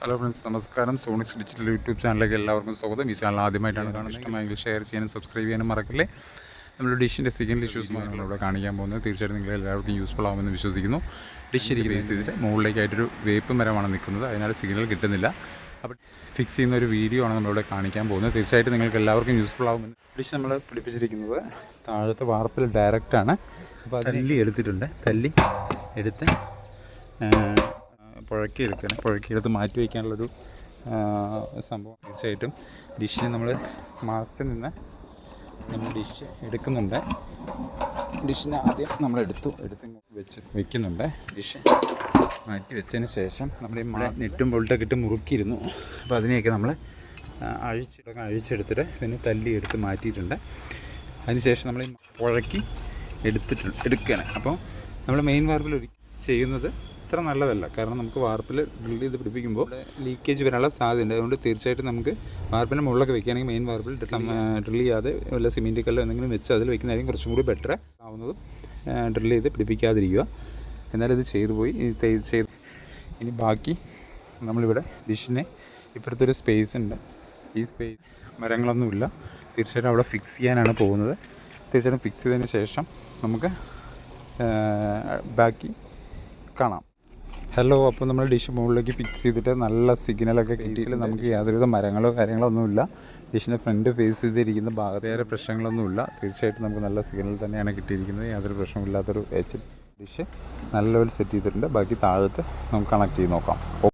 Hello friends നമസ്കാരം. സോണിക്സ് digital YouTube ചാനലിലേക്ക് എല്ലാവർക്കും സ്വാഗതം. ഈ ചാനൽ ആദ്യമായിട്ടാണ് കാണുന്നത്. ഇഷ്ടമായെങ്കിൽ ഷെയർ ചെയ്യാനും സബ്സ്ക്രൈബ് ചെയ്യാനും മറക്കില്ലേ? നമ്മൾ ഡിഷിന്റെ സെക്കൻഡ് ഇഷ്യൂസുമാണ് നമ്മളിവിടെ കാണിക്കാൻ പോകുന്നത്. തീർച്ചയായിട്ടും നിങ്ങൾ എല്ലാവർക്കും യൂസ്ഫുൾ ആകുമെന്ന് വിശ്വസിക്കുന്നു. ഡിഷ് എനിക്ക് ബേസ് ചെയ്തിട്ട് മുകളിലേക്കായിട്ടൊരു വേപ്പ് മരമാണ് നിൽക്കുന്നത്. അതിനാൽ സിഗ്നൽ കിട്ടുന്നില്ല. അപ്പോൾ ഫിക്സ് ചെയ്യുന്ന ഒരു വീഡിയോ ആണ് നമ്മളിവിടെ കാണിക്കാൻ പോകുന്നത്. തീർച്ചയായിട്ടും നിങ്ങൾക്ക് എല്ലാവർക്കും യൂസ്ഫുൾ ആകുമെന്ന് ഡിഷ് നമ്മൾ പിടിപ്പിച്ചിരിക്കുന്നത് താഴത്തെ വാർപ്പിൽ ഡയറക്റ്റാണ് അപ്പോൾ തല്ലി. എടുത്തിട്ടുണ്ട്. തല്ലി എടുത്ത് പുഴക്കി പുഴക്കിയെടുത്ത് മാറ്റി വയ്ക്കാനുള്ളൊരു സംഭവം തീർച്ചയായിട്ടും. ഡിഷിന് നമ്മൾ മാസ്റ്റിൽ നിന്ന് നമ്മൾ ഡിഷ് എടുക്കുന്നുണ്ട്. ഡിഷിന് ആദ്യം നമ്മൾ എടുത്തു എടുത്ത് വെച്ച് വെക്കുന്നുണ്ട്. ഡിഷ് മാറ്റി വെച്ചതിന് ശേഷം നമ്മൾ ഈ മഴ നെറ്റും ബോൾട്ടൊക്കെ ഇട്ട് മുറുക്കിയിരുന്നു. അപ്പോൾ അതിനെയൊക്കെ നമ്മൾ അഴിച്ചെടുക്കാൻ അഴിച്ചെടുത്തിട്ട് പിന്നെ തല്ലി എടുത്ത് മാറ്റിയിട്ടുണ്ട് അതിനുശേഷം നമ്മൾ ഈ പുഴക്കി എടുത്തിട്ടുണ്ട് എടുക്കുകയാണ് അപ്പോൾ നമ്മൾ മെയിൻ വാർപ്പിൽ ഒരു ചെയ്യുന്നത് ഇത്ര നല്ലതല്ല. കാരണം നമുക്ക് വാർപ്പിൽ ഡ്രിൽ ചെയ്ത് പിടിപ്പിക്കുമ്പോൾ ലീക്കേജ് വരാനുള്ള സാധ്യതയുണ്ട്. അതുകൊണ്ട് തീർച്ചയായിട്ടും നമുക്ക് വാർപ്പിന്റെ മുകളിലൊക്കെ വെക്കുകയാണെങ്കിൽ മെയിൻ വാർപ്പിൽ ഡ്രിൽ ചെയ്യാതെ വല്ല സിമെന്റ് കല്ലോ എന്തെങ്കിലും വെച്ച് അതിൽ വെക്കുന്നതായിരിക്കും കുറച്ചും കൂടി ബെറ്റർ ആവുന്നതും ഡ്രിൽ ചെയ്ത് പിടിപ്പിക്കാതിരിക്കുക. എന്നാലും ഇത് ചെയ്തു പോയി. ചെയ്ത് ഇനി ബാക്കി നമ്മളിവിടെ ഡിഷിനെ ഇപ്പുറത്തൊരു സ്പേസ് ഉണ്ട്. ഈ സ്പേസ് മരങ്ങളൊന്നുമില്ല. തീർച്ചയായിട്ടും അവിടെ ഫിക്സ് ചെയ്യാനാണ് പോകുന്നത്. തീർച്ചയായിട്ടും ഫിക്സ് ചെയ്തതിന് ശേഷം നമുക്ക് ബാക്കി കാണാം. ഹലോ അപ്പോൾ നമ്മൾ ഡിഷ് മുകളിലേക്ക് ഫിക്സ് ചെയ്തിട്ട് നല്ല സിഗ്നലൊക്കെ കിട്ടിയിട്ട് നമുക്ക് യാതൊരുവിധ മരങ്ങളോ കാര്യങ്ങളോ ഒന്നുമില്ല ഡിഷിന്റെ ഫ്രണ്ട് ഫേസ് ചെയ്തിരിക്കുന്ന ഭാഗത്തേറെ പ്രശ്നങ്ങളൊന്നുമില്ല. തീർച്ചയായിട്ടും നമുക്ക് നല്ല സിഗ്നൽ തന്നെയാണ് കിട്ടിയിരിക്കുന്നത്. യാതൊരു പ്രശ്നമില്ലാത്തൊരു എച്ച് ഡിഷ് നല്ല ലെവൽ സെറ്റ് ചെയ്തിട്ടുണ്ട്. ബാക്കി താഴത്ത് നമുക്ക് കണക്ട് ചെയ്ത് നോക്കാം.